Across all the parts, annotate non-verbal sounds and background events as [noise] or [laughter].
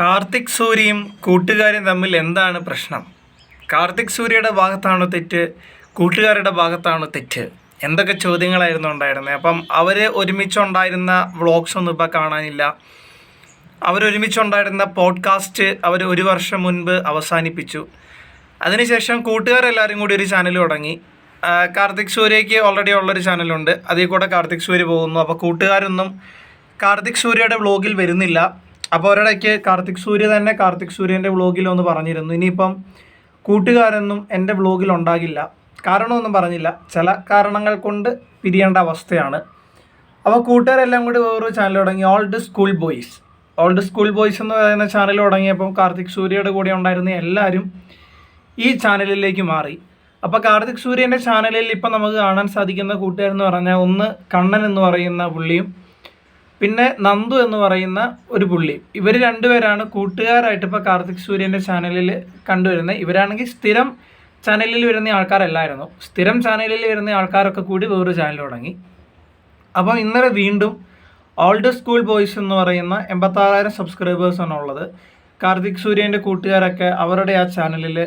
കാർത്തിക് സൂര്യയും കൂട്ടുകാരും തമ്മിൽ എന്താണ് പ്രശ്നം? കാർത്തിക് സൂര്യയുടെ ഭാഗത്താണോ തെറ്റ്? കൂട്ടുകാരുടെ ഭാഗത്താണോ തെറ്റ്? എന്തൊക്കെ ചോദ്യങ്ങളായിരുന്നു ഉണ്ടായിരുന്നത്? അപ്പം അവർ ഒരുമിച്ചുണ്ടായിരുന്ന വ്ളോഗ്സ് ഒന്നും ഇപ്പോൾ കാണാനില്ല. അവരൊരുമിച്ചുണ്ടായിരുന്ന പോഡ്കാസ്റ്റ് അവർ ഒരു വർഷം മുൻപ് അവസാനിപ്പിച്ചു. അതിനുശേഷം കൂട്ടുകാരെല്ലാവരും കൂടി ഒരു ചാനൽ തുടങ്ങി. കാർത്തിക് സൂര്യയ്ക്ക് ഓൾറെഡി ഉള്ളൊരു ചാനലുണ്ട്. അതിൽ കൂടെ കാർത്തിക് സൂര്യ പോകുന്നു. അപ്പോൾ കൂട്ടുകാരൊന്നും കാർത്തിക് സൂര്യയുടെ വ്ളോഗിൽ വരുന്നില്ല. അപ്പോൾ ഒരിടയ്ക്ക് കാർത്തിക് സൂര്യ തന്നെ കാർത്തിക് സൂര്യന്റെ വ്ളോഗിൽ ഒന്ന് പറഞ്ഞിരുന്നു. ഇനിയിപ്പം കൂട്ടുകാരൊന്നും എന്റെ വ്ളോഗിൽ ഉണ്ടാകില്ല. കാരണമൊന്നും പറഞ്ഞില്ല. ചില കാരണങ്ങൾ കൊണ്ട് പിരിയേണ്ട അവസ്ഥയാണ്. അപ്പോൾ കൂട്ടുകാരെല്ലാം കൂടി വേറൊരു ചാനൽ തുടങ്ങി. Old school boys old school boys എന്ന് പറയുന്ന ചാനൽ തുടങ്ങിയപ്പോൾ കാർത്തിക് സൂര്യയുടെ കൂടെ ഉണ്ടായിരുന്ന എല്ലാവരും ഈ ചാനലിലേക്ക് മാറി. അപ്പോൾ കാർത്തിക് സൂര്യന്റെ ചാനലിൽ ഇപ്പം നമുക്ക് കാണാൻ സാധിക്കുന്ന കൂട്ടുകാരെന്ന് പറഞ്ഞാൽ ഒന്ന് കണ്ണൻ എന്ന് പറയുന്ന പുള്ളിയും പിന്നെ നന്ദു എന്ന് പറയുന്ന ഒരു പുള്ളി. ഇവർ രണ്ടുപേരാണ് കൂട്ടുകാരായിട്ട് ഇപ്പോൾ കാർത്തിക് സൂര്യന്റെ ചാനലിൽ കണ്ടുവരുന്നത്. ഇവരാണെങ്കിൽ സ്ഥിരം ചാനലിൽ വരുന്ന ആൾക്കാരല്ലായിരുന്നു. സ്ഥിരം ചാനലിൽ വരുന്ന ആൾക്കാരൊക്കെ കൂടി വേറൊരു ചാനൽ തുടങ്ങി. അപ്പോൾ ഇന്നലെ വീണ്ടും ഓൾഡ് സ്കൂൾ ബോയ്സ് എന്ന് പറയുന്ന എൺപത്താറായിരം സബ്സ്ക്രൈബേഴ്സാണ് ഉള്ളത്. കാർത്തിക് സൂര്യന്റെ കൂട്ടുകാരൊക്കെ അവരുടെ ആ ചാനലിൽ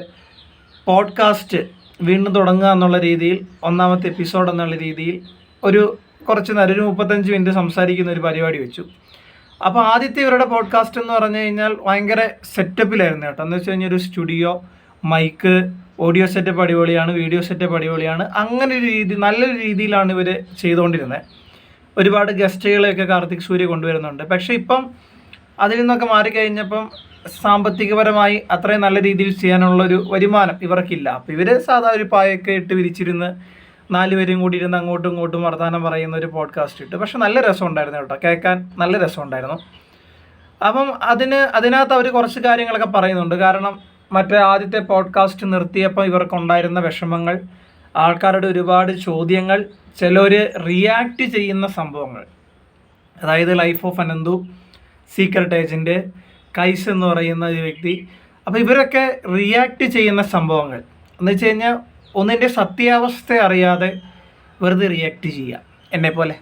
പോഡ്കാസ്റ്റ് വീണ്ടും തുടങ്ങുക എന്നുള്ള രീതിയിൽ ഒന്നാമത്തെ എപ്പിസോഡ് എന്നുള്ള രീതിയിൽ ഒരു കുറച്ച് നേരം ഒരു മുപ്പത്തഞ്ച് മിനിറ്റ് സംസാരിക്കുന്ന ഒരു പരിപാടി വെച്ചു. അപ്പോൾ ആദ്യത്തെ ഇവരുടെ പോഡ്കാസ്റ്റ് എന്ന് പറഞ്ഞു കഴിഞ്ഞാൽ ഭയങ്കര സെറ്റപ്പിലായിരുന്നു കേട്ടോ. എന്ന് വെച്ച് കഴിഞ്ഞാൽ ഒരു സ്റ്റുഡിയോ മൈക്ക് ഓഡിയോ സെറ്റപ്പ് അടിപൊളിയാണ് വീഡിയോ സെറ്റപ്പ് അടിപൊളിയാണ്. അങ്ങനെ ഒരു രീതി നല്ലൊരു രീതിയിലാണ് ഇവർ ചെയ്തുകൊണ്ടിരുന്നത് ഒരുപാട് ഗസ്റ്റുകളെയൊക്കെ കാർത്തിക് സൂര്യ കൊണ്ടുവരുന്നുണ്ട്. പക്ഷേ ഇപ്പം അതിൽ നിന്നൊക്കെ മാറിക്കഴിഞ്ഞപ്പം സാമ്പത്തികപരമായി അത്രയും നല്ല രീതിയിൽ ചെയ്യാനുള്ള ഒരു വരുമാനം ഇവർക്കില്ല. അപ്പോൾ ഇവർ സാധാ ഒരു പായൊക്കെ ഇട്ട് വിരിച്ചിരുന്ന് നാലുപേരും കൂടി ഇരുന്ന് അങ്ങോട്ടും ഇങ്ങോട്ടും വർത്തമാനം പറയുന്ന ഒരു പോഡ്കാസ്റ്റ് ഇട്ട്. പക്ഷെ നല്ല രസമുണ്ടായിരുന്നു കേട്ടോ. കേൾക്കാൻ നല്ല രസമുണ്ടായിരുന്നു. അപ്പം അതിന് അതിനകത്ത് അവർ കുറച്ച് കാര്യങ്ങളൊക്കെ പറയുന്നുണ്ട്. കാരണം മറ്റേ ആദ്യത്തെ പോഡ്കാസ്റ്റ് നിർത്തിയപ്പോൾ ഇവർക്കുണ്ടായിരുന്ന വിഷമങ്ങൾ ആൾക്കാരുടെ ഒരുപാട് ചോദ്യങ്ങൾ ചിലർ റിയാക്ട് ചെയ്യുന്ന സംഭവങ്ങൾ. അതായത് life of Ananthu secret agent കൈസ് എന്ന് പറയുന്ന ഒരു വ്യക്തി. അപ്പോൾ ഇവരൊക്കെ റിയാക്ട് ചെയ്യുന്ന സംഭവങ്ങൾ. എന്ന് വെച്ച് കഴിഞ്ഞാൽ ഒന്നിന്റെ സത്യാവസ്ഥ അറിയാതെ വെറുതെ റിയാക്ട് ചെയ്യുക എന്നെ പോലെ.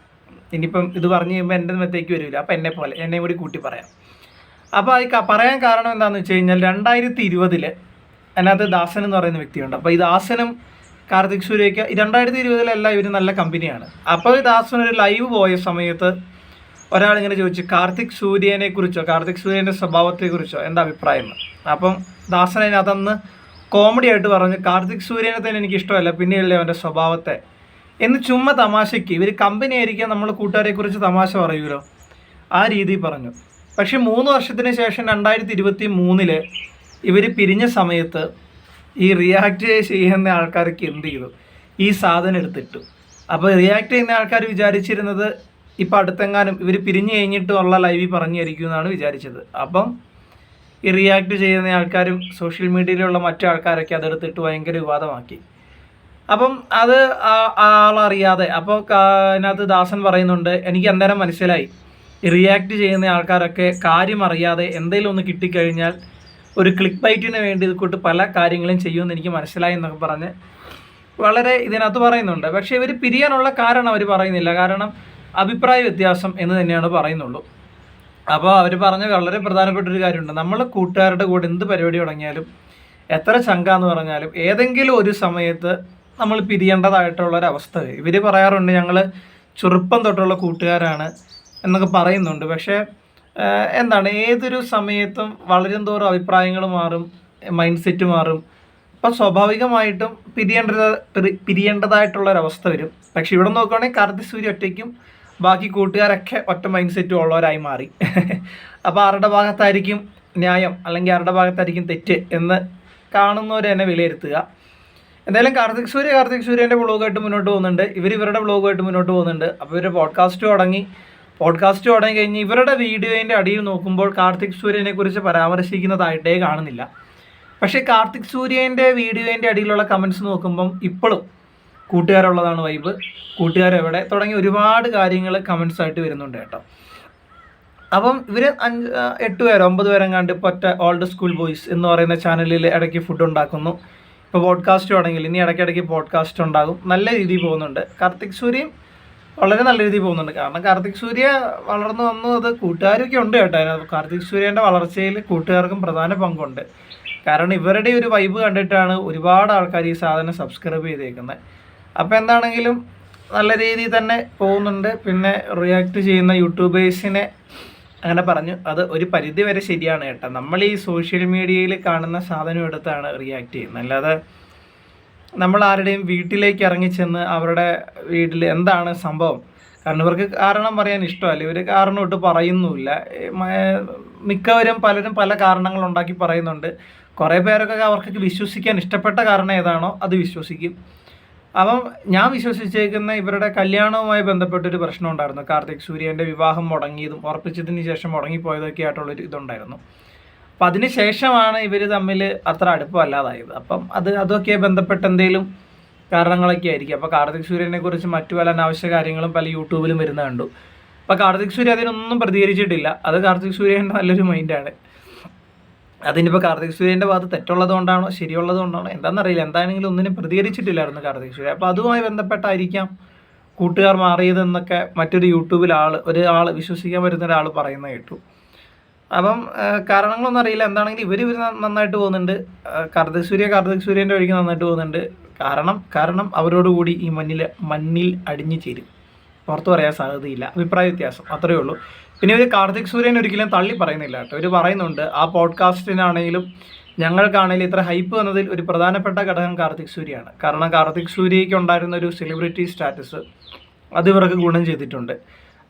ഇനിയിപ്പം ഇത് പറഞ്ഞു കഴിയുമ്പോൾ എന്റെ മത്തേക്ക് വരില്ല അപ്പം എന്നെ പോലെ. എന്നെ കൂടി കൂട്ടി പറയാം. അപ്പോൾ അത് പറയാൻ കാരണം എന്താണെന്ന് വെച്ച് കഴിഞ്ഞാൽ രണ്ടായിരത്തി ഇരുപതിൽ അതിനകത്ത് ദാസൻ എന്ന് പറയുന്ന വ്യക്തിയുണ്ട്. അപ്പോൾ ഈ ദാസനും കാർത്തിക് സൂര്യയ്ക്ക് രണ്ടായിരത്തി ഇരുപതിലെല്ലാം ഇവർ നല്ല കമ്പനിയാണ്. അപ്പോൾ ഈ ദാസൻ ഒരു ലൈവ് പോയ സമയത്ത് ഒരാളിങ്ങനെ ചോദിച്ചു കാർത്തിക് സൂര്യനെക്കുറിച്ചോ കാർത്തിക് സൂര്യന്റെ സ്വഭാവത്തെക്കുറിച്ചോ? എന്താ അഭിപ്രായം? അപ്പം ദാസൻ അതിനകത്തന്ന് കോമഡി ആയിട്ട് പറഞ്ഞു കാർത്തിക് സൂര്യനെ തന്നെ എനിക്ക് ഇഷ്ടമല്ല പിന്നെയല്ലേ അവന്റെ സ്വഭാവത്തെ. എന്ന് ചുമ്മാ തമാശയ്ക്ക്. ഇവർ കമ്പനി ആയിരിക്കാൻ നമ്മൾ കൂട്ടുകാരെക്കുറിച്ച് തമാശ പറയൂലോ ആ രീതിയിൽ പറഞ്ഞു. പക്ഷെ മൂന്ന് വർഷത്തിന് ശേഷം രണ്ടായിരത്തി ഇരുപത്തി മൂന്നിൽ ഇവർ പിരിഞ്ഞ സമയത്ത് ഈ റിയാക്ട് ചെയ്യുന്ന ആൾക്കാർക്ക് എന്ത് ചെയ്തു? ഈ സാധനം എടുത്തിട്ടു. അപ്പോൾ റിയാക്ട് ചെയ്യുന്ന ആൾക്കാർ വിചാരിച്ചിരുന്നത് ഇപ്പം അടുത്തെങ്ങാനും ഇവർ പിരിഞ്ഞു കഴിഞ്ഞിട്ടുള്ള ലൈവിൽ പറഞ്ഞായിരിക്കും എന്നാണ് വിചാരിച്ചത്. അപ്പം ഈ റിയാക്ട് ചെയ്യുന്ന ആൾക്കാരും സോഷ്യൽ മീഡിയയിലുള്ള മറ്റു ആൾക്കാരൊക്കെ അതെടുത്തിട്ട് ഭയങ്കര വിവാദമാക്കി. അപ്പം അത് ആളറിയാതെ അപ്പോൾ അതിനകത്ത് ദാസൻ പറയുന്നുണ്ട് എനിക്ക് അന്നേരം മനസ്സിലായി. റിയാക്ട് ചെയ്യുന്ന ആൾക്കാരൊക്കെ കാര്യം അറിയാതെ എന്തെങ്കിലും ഒന്ന് കിട്ടിക്കഴിഞ്ഞാൽ ഒരു ക്ലിക്ക് ബൈറ്റിന് വേണ്ടി ഇത് കൂട്ട് പല കാര്യങ്ങളും ചെയ്യുമെന്ന് എനിക്ക് മനസ്സിലായി എന്നൊക്കെ പറഞ്ഞ് വളരെ ഇതിനകത്ത് പറയുന്നുണ്ട്. പക്ഷേ ഇവർ പിരിയാനുള്ള കാരണം അവർ പറയുന്നില്ല. കാരണം അഭിപ്രായ വ്യത്യാസം എന്ന് തന്നെയാണ് പറയുന്നുള്ളൂ. അപ്പോൾ അവർ പറഞ്ഞ വളരെ പ്രധാനപ്പെട്ട ഒരു കാര്യമുണ്ട്. നമ്മൾ കൂട്ടുകാരുടെ കൂടെ എന്ത് പരിപാടി തുടങ്ങിയാലും എത്ര ചങ്കാന്ന് പറഞ്ഞാലും ഏതെങ്കിലും ഒരു സമയത്ത് നമ്മൾ പിരിയേണ്ടതായിട്ടുള്ള ഒരു അവസ്ഥ. ഇവർ പറയാറുണ്ട് ഞങ്ങൾ ചെറുപ്പം തൊട്ടുള്ള കൂട്ടുകാരാണ് എന്നൊക്കെ പറയുന്നുണ്ട്. പക്ഷേ എന്താണ് ഏതൊരു സമയത്തും വളരും തോറും അഭിപ്രായങ്ങൾ മാറും മൈൻഡ് സെറ്റ് മാറും. അപ്പം സ്വാഭാവികമായിട്ടും പിരിയേണ്ടത് പിരി- പിരിയേണ്ടതായിട്ടുള്ള ഒരു അവസ്ഥ വരും. പക്ഷേ ഇവിടെ നോക്കുകയാണെങ്കിൽ കാർത്തി സൂര്യ ഒറ്റയ്ക്കും ബാക്കി കൂട്ടുകാരൊക്കെ ഒറ്റ മൈൻഡ് സെറ്റ് ഉള്ളവരായി മാറി. [laughs] അപ്പോൾ ആരുടെ ഭാഗത്തായിരിക്കും ന്യായം അല്ലെങ്കിൽ ആരുടെ ഭാഗത്തായിരിക്കും തെറ്റ് എന്ന് കാണുന്നവർ തന്നെ വിലയിരുത്തുക. എന്തായാലും കാർത്തിക് സൂര്യ കാർത്തിക് സൂര്യന്റെ വ്ളോഗായിട്ട് മുന്നോട്ട് പോകുന്നുണ്ട്. ഇവർ ഇവരുടെ വ്ളോഗായിട്ട് മുന്നോട്ട് പോകുന്നുണ്ട്. അപ്പോൾ ഇവരുടെ പോഡ്കാസ്റ്റ് തുടങ്ങി. പോഡ്കാസ്റ്റ് തുടങ്ങി കഴിഞ്ഞ് ഇവരുടെ വീഡിയോയിന്റെ അടിയിൽ നോക്കുമ്പോൾ കാർത്തിക് സൂര്യനെക്കുറിച്ച് പരാമർശിക്കുന്നതായിട്ടേ കാണുന്നില്ല. പക്ഷേ കാർത്തിക് സൂര്യന്റെ വീഡിയോന്റെ അടിയിലുള്ള കമൻസ് നോക്കുമ്പം ഇപ്പോഴും കൂട്ടുകാരുള്ളതാണ് വൈബ് കൂട്ടുകാരെവിടെ? തുടങ്ങി ഒരുപാട് കാര്യങ്ങൾ കമൻസ് ആയിട്ട് വരുന്നുണ്ട് കേട്ടോ. അപ്പം ഇവർ അഞ്ച് എട്ട് പേരോ ഒമ്പത് പേരും കണ്ട് ഇപ്പോൾ ഒറ്റ ഓൾഡ് സ്കൂൾ ബോയ്സ് എന്ന് പറയുന്ന ചാനലിൽ ഇടയ്ക്ക് ഫുഡ് ഉണ്ടാക്കുന്നു. ഇപ്പോൾ പോഡ്കാസ്റ്റ് തുടങ്ങി ഇനി ഇടയ്ക്കിടയ്ക്ക് പോഡ്കാസ്റ്റ് ഉണ്ടാകും. നല്ല രീതിയിൽ പോകുന്നുണ്ട്. കാർത്തിക് സൂര്യയും വളരെ നല്ല രീതിയിൽ പോകുന്നുണ്ട്. കാരണം കാർത്തിക് സൂര്യ വളർന്നു വന്നു അത് കൂട്ടുകാരൊക്കെ ഉണ്ട് കേട്ടോ. അതിനകത്ത് കാർത്തിക് സൂര്യന്റെ വളർച്ചയിൽ കൂട്ടുകാർക്കും പ്രധാന പങ്കുണ്ട്. കാരണം ഇവരുടെ ഒരു വൈബ് കണ്ടിട്ടാണ് ഒരുപാട് ആൾക്കാർ ഈ സാധനം സബ്സ്ക്രൈബ് ചെയ്തേക്കുന്നത് അപ്പോൾ എന്താണെങ്കിലും നല്ല രീതിയിൽ തന്നെ പോകുന്നുണ്ട്. പിന്നെ റിയാക്ട് ചെയ്യുന്ന യൂട്യൂബേഴ്സിനെ അങ്ങനെ പറഞ്ഞു. അത് ഒരു പരിധി വരെ ശരിയാണ് കേട്ടോ. നമ്മൾ ഈ സോഷ്യൽ മീഡിയയിൽ കാണുന്ന സാധനം എടുത്താണ് റിയാക്ട് ചെയ്യുന്നത്. അല്ലാതെ നമ്മൾ ആരുടെയും വീട്ടിലേക്ക് ഇറങ്ങിച്ചെന്ന് അവരുടെ വീട്ടിൽ എന്താണ് സംഭവം? കാരണം ഇവർക്ക് കാരണം പറയാൻ ഇഷ്ടമല്ല. ഇവർ കാരണം ഇട്ട് പറയുന്നുമില്ല. മിക്കവരും പലരും പല കാരണങ്ങൾ ഉണ്ടാക്കി പറയുന്നുണ്ട്. കുറേ പേരൊക്കെ അവർക്ക് വിശ്വസിക്കാൻ ഇഷ്ടപ്പെട്ട കാരണം ഏതാണോ അത് വിശ്വസിക്കും. അപ്പം ഞാൻ വിശ്വസിച്ചേക്കുന്ന ഇവരുടെ കല്യാണവുമായി ബന്ധപ്പെട്ടൊരു പ്രശ്നം ഉണ്ടായിരുന്നു. കാർത്തിക് സൂര്യന്റെ വിവാഹം മുടങ്ങിയതും ഉറപ്പിച്ചതിന് ശേഷം മുടങ്ങിപ്പോയതൊക്കെ ആയിട്ടുള്ളൊരു ഇതുണ്ടായിരുന്നു. അപ്പം അതിന് ശേഷമാണ് ഇവർ തമ്മിൽ അത്ര അടുപ്പമല്ലാതായത്. അപ്പം അത് അതൊക്കെ ബന്ധപ്പെട്ട എന്തെങ്കിലും കാരണങ്ങളൊക്കെ ആയിരിക്കും. അപ്പോൾ കാർത്തിക് സൂര്യനെ കുറിച്ച് മറ്റു പല അനാവശ്യ കാര്യങ്ങളും പല യൂട്യൂബിലും വരുന്ന കണ്ടു. അപ്പോൾ കാർത്തിക് സൂര്യ അതിനൊന്നും പ്രതികരിച്ചിട്ടില്ല. അത് കാർത്തിക് സൂര്യന്റെ നല്ലൊരു മൈൻഡാണ്. അതിനിപ്പോൾ കാർത്തിക് സൂര്യന്റെ ഭാഗത്ത് തെറ്റുള്ളതുകൊണ്ടാണോ ശരിയുള്ളതുകൊണ്ടാണോ എന്താണെന്നറിയില്ല എന്താണെങ്കിലും ഒന്നിനും പ്രതികരിച്ചിട്ടില്ലായിരുന്നു കാർത്തിക് സൂര്യ. അപ്പോൾ അതുമായി ബന്ധപ്പെട്ടായിരിക്കാം കൂട്ടുകാർ മാറിയതെന്നൊക്കെ മറ്റൊരു യൂട്യൂബിൽ ആൾ ഒരു ആൾ വിശ്വസിക്കാൻ പറ്റുന്ന ഒരാൾ പറയുന്നത് കേട്ടു. അപ്പം കാരണങ്ങളൊന്നും അറിയില്ല. എന്താണെങ്കിലും ഇവർ ഇവർ നന്നായിട്ട് പോകുന്നുണ്ട്. കാർത്തിക് സൂര്യ കാർത്തിക് സൂര്യന്റെ വഴിക്ക് നന്നായിട്ട് പോകുന്നുണ്ട്. കാരണം കാരണം അവരോടുകൂടി ഈ മണ്ണിൽ മണ്ണിൽ അടിഞ്ഞു ചേരും. പുറത്തു പറയാൻ സാധ്യതയില്ല. അഭിപ്രായ വ്യത്യാസം. അത്രയേ ഉള്ളൂ. പിന്നെ ഒരു കാർത്തിക് സൂര്യൻ ഒരിക്കലും തള്ളി പറയുന്നില്ല കേട്ടോ. ഇവർ പറയുന്നുണ്ട് ആ പോഡ്കാസ്റ്റിനാണെങ്കിലും ഞങ്ങൾക്കാണെങ്കിലും ഇത്ര ഹൈപ്പ് വന്നതിൽ ഒരു പ്രധാനപ്പെട്ട ഘടകം കാർത്തിക് സൂര്യയാണ്. കാരണം കാർത്തിക് സൂര്യയ്ക്ക് ഉണ്ടായിരുന്ന ഒരു സെലിബ്രിറ്റി സ്റ്റാറ്റസ് അത് ഇവർക്ക് ഗുണം ചെയ്തിട്ടുണ്ട്.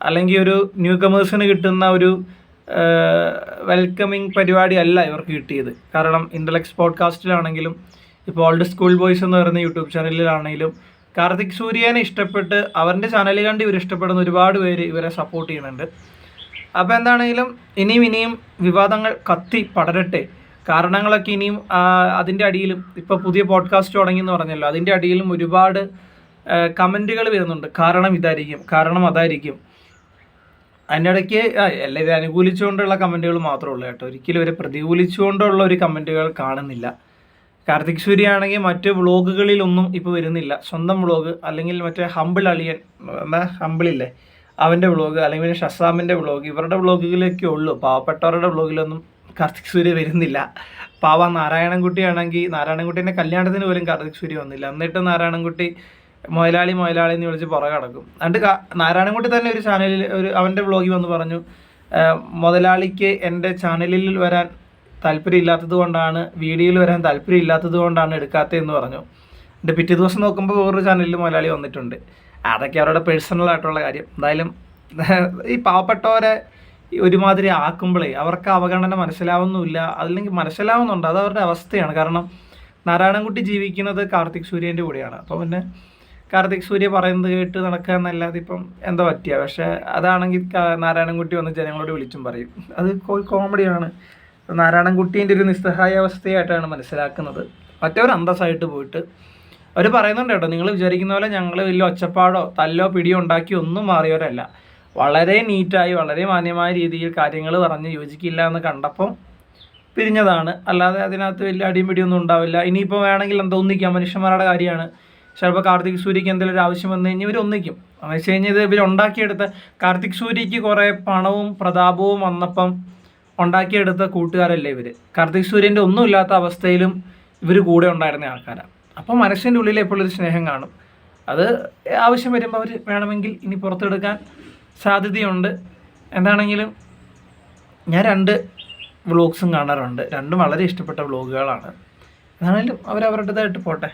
അല്ലെങ്കിൽ ഒരു ന്യൂ കമേഴ്സിന് കിട്ടുന്ന ഒരു വെൽക്കമിങ് പരിപാടി അല്ല ഇവർക്ക് കിട്ടിയത്. കാരണം ഇന്റലക്സ് പോഡ്കാസ്റ്റിലാണെങ്കിലും ഇപ്പോൾ ഓൾഡ് സ്കൂൾ ബോയ്സ് എന്ന് പറയുന്ന യൂട്യൂബ് ചാനലിലാണെങ്കിലും കാർത്തിക് സൂര്യനെ ഇഷ്ടപ്പെട്ട് അവരുടെ ചാനൽ കണ്ട് ഇവർ ഇഷ്ടപ്പെടുന്ന ഒരുപാട് പേര് ഇവരെ സപ്പോർട്ട് ചെയ്യുന്നുണ്ട്. അപ്പോൾ എന്താണെങ്കിലും ഇനിയും ഇനിയും വിവാദങ്ങൾ കത്തി പടരട്ടെ. കാരണങ്ങളൊക്കെ ഇനിയും അതിന്റെ അടിയിലും ഇപ്പോൾ പുതിയ പോഡ്കാസ്റ്റ് തുടങ്ങി എന്ന് പറഞ്ഞല്ലോ അതിന്റെ അടിയിലും ഒരുപാട് കമന്റുകൾ വരുന്നുണ്ട്. കാരണം ഇതായിരിക്കും കാരണം അതായിരിക്കും. അതിന്റെ ഇടയ്ക്ക് എല്ലാം ഇത് അനുകൂലിച്ചുകൊണ്ടുള്ള കമന്റുകൾ മാത്രമേ ഉള്ളൂ കേട്ടോ. ഒരിക്കലും ഇവരെ പ്രതികൂലിച്ചുകൊണ്ടുള്ള ഒരു കമന്റുകൾ കാണുന്നില്ല. കാർത്തിക് സൂര്യ ആണെങ്കിൽ മറ്റ് വ്ളോഗുകളിലൊന്നും ഇപ്പോൾ വരുന്നില്ല. സ്വന്തം വ്ളോഗ് അല്ലെങ്കിൽ മറ്റേ ഹമ്പിൾ അളിയൻ എന്താ ഹമ്പിളില്ലേ? അവന്റെ വ്ളോഗ് അല്ലെങ്കിൽ പിന്നെ ഷസാമിന്റെ വ്ളോഗ് ഇവരുടെ വ്ളോഗിലൊക്കെ ഉള്ളൂ. പാവപ്പെട്ടവരുടെ വ്ളോഗിലൊന്നും കാർത്തിക് സൂര്യ വരുന്നില്ല. പാവ നാരായണൻകുട്ടിയാണെങ്കിൽ നാരായണൻകുട്ടീന്റെ കല്യാണത്തിന് പോലും കാർത്തിക് സൂര്യ വന്നില്ല. എന്നിട്ട് നാരായണൻകുട്ടി മൊയലാളി മൊയലാളി എന്ന് വിളിച്ച് പുറകെ കിടക്കും എന്നിട്ട് നാരായണൻകുട്ടി തന്നെ ഒരു ചാനലിൽ ഒരു അവന്റെ വ്ളോഗിൽ വന്ന് പറഞ്ഞു "ആ, മുതലാളിക്ക് എന്റെ ചാനലിൽ വരാൻ താല്പര്യമില്ലാത്തത് കൊണ്ടാണ് വീഡിയോയിൽ വരാൻ താല്പര്യമില്ലാത്തത് കൊണ്ടാണ് എടുക്കാത്തതെന്ന് പറഞ്ഞു. എന്നിട്ട് പിറ്റേ ദിവസം നോക്കുമ്പോൾ വേറൊരു ചാനലിൽ മുതലാളി വന്നിട്ടുണ്ട്. അതൊക്കെ അവരുടെ പേഴ്സണൽ ആയിട്ടുള്ള കാര്യം. എന്തായാലും [laughs] ഈ പാവപ്പെട്ടവരെ ഒരുമാതിരി ആക്കുമ്പോഴേ അവർക്ക് അവഗണന മനസ്സിലാവുന്നില്ല അല്ലെങ്കിൽ മനസ്സിലാവുന്നുണ്ട്. അത് അവരുടെ അവസ്ഥയാണ്. കാരണം നാരായണൻകുട്ടി ജീവിക്കുന്നത് കാർത്തിക് സൂര്യന്റെ കൂടെയാണ്. അപ്പോൾ പിന്നെ കാർത്തിക് സൂര്യ പറയുന്നത് കേട്ട് നടക്കുക എന്നല്ലാതെ ഇപ്പം എന്താ പറ്റിയ? പക്ഷേ അതാണെങ്കിൽ നാരായണൻകുട്ടി വന്ന് ജനങ്ങളോട് വിളിച്ചും പറയും. അത് കോമഡിയാണ്. നാരായണൻകുട്ടീന്റെ ഒരു നിസ്സഹായ അവസ്ഥയായിട്ടാണ് മനസ്സിലാക്കുന്നത്. മറ്റവർ അന്തസ്സായിട്ട് പോയിട്ട് അവർ പറയുന്നുണ്ട് കേട്ടോ നിങ്ങൾ വിചാരിക്കുന്ന പോലെ ഞങ്ങൾ വലിയ ഒച്ചപ്പാടോ തല്ലോ പിടിയോ ഉണ്ടാക്കി ഒന്നും മാറിയവരല്ല. വളരെ നീറ്റായി വളരെ മാന്യമായ രീതിയിൽ കാര്യങ്ങൾ പറഞ്ഞ് യോജിക്കില്ല എന്ന് കണ്ടപ്പം പിരിഞ്ഞതാണ്. അല്ലാതെ അതിനകത്ത് വലിയ അടിയും പിടിയൊന്നും ഉണ്ടാവില്ല. ഇനിയിപ്പോൾ വേണമെങ്കിൽ എന്താ ഒന്നിക്കാം മനുഷ്യന്മാരുടെ കാര്യമാണ്. ചിലപ്പോൾ കാർത്തിക് സൂര്യക്ക് എന്തെങ്കിലും ഒരു ആവശ്യം വന്നു കഴിഞ്ഞാൽ ഇവർ ഒന്നിക്കും. എന്ന് വെച്ച് കഴിഞ്ഞാൽ ഇവർ ഉണ്ടാക്കിയെടുത്ത കാർത്തിക് സൂര്യക്ക് കുറേ പണവും പ്രതാപവും വന്നപ്പം ഉണ്ടാക്കിയെടുത്ത കൂട്ടുകാരല്ലേ ഇവർ കാർത്തിക് സൂര്യന്റെ ഒന്നുമില്ലാത്ത അവസ്ഥയിലും ഇവർ കൂടെ ഉണ്ടായിരുന്ന ആൾക്കാരാണ് അപ്പോൾ മനസ്സിന്റെ ഉള്ളിൽ എപ്പോഴും ഒരു സ്നേഹം കാണും. അത് ആവശ്യം വരുമ്പോൾ അവർ വേണമെങ്കിൽ ഇനി പുറത്തെടുക്കാൻ സാധ്യതയുണ്ട്. എന്താണെങ്കിലും ഞാൻ രണ്ട് വ്ളോഗ്സും കാണാറുണ്ട്. രണ്ടും വളരെ ഇഷ്ടപ്പെട്ട വ്ളോഗുകളാണ് എന്നാണെങ്കിലും അവരവരുടേതായിട്ട് പോട്ടെ.